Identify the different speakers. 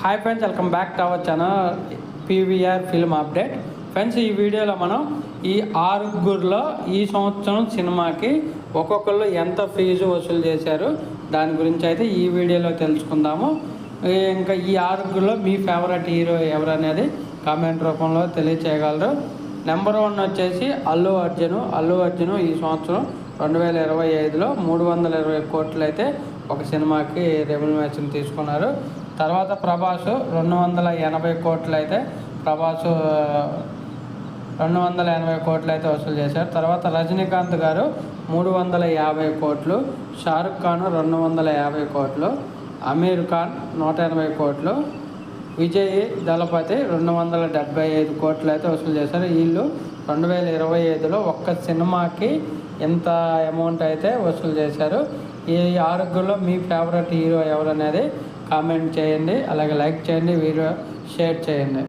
Speaker 1: Hi friends welcome back to our channel PVR film update friends ఈ వీడియోలో మనం ఈ ఆరుగురిలో ఈ సంవత్సరం సినిమాకి ఒక్కొక్కళ్ళు ఎంత ఫీజు వసూలు చేశారు దాని గురించి అయితే ఈ వీడియోలో తెలుసుకుందాము. ఇంకా ఈ ఆరుగురిలో మీ ఫేవరెట్ హీరో ఎవరు అనేది కామెంట్ రూపంలో తెలియచేయగలరు. నెంబర్ వన్ వచ్చేసి అల్లు అర్జున్. అల్లు అర్జున్ ఈ సంవత్సరం రెండు వేల ఇరవై ఐదులో మూడు వందల ఇరవై కోట్లు అయితే ఒక సినిమాకి రెమ్యునేషన్ తీసుకున్నారు. తర్వాత ప్రభాస్ రెండు వందల ఎనభై కోట్లు అయితే ప్రభాస్ రెండు వందల ఎనభై కోట్లు అయితే వసూలు చేశారు. తర్వాత రజనీకాంత్ గారు మూడు వందల యాభై కోట్లు షారుఖ్ ఖాన్ రెండు వందల యాభై కోట్లు అమీర్ ఖాన్ నూట ఎనభై కోట్లు విజయ్ దళపతి రెండు వందల డెబ్బై ఐదు కోట్లు అయితే వసూలు చేశారు. వీళ్ళు రెండు వేల ఇరవై ఐదులో ఒక్క సినిమాకి ఎంత అమౌంట్ అయితే వసూలు చేశారు. ఈ ఆరోగ్యంలో మీ ఫేవరెట్ హీరో ఎవరనేది కామెంట్ చేయండి. అలాగే లైక్ చేయండి వీడియో షేర్ చేయండి.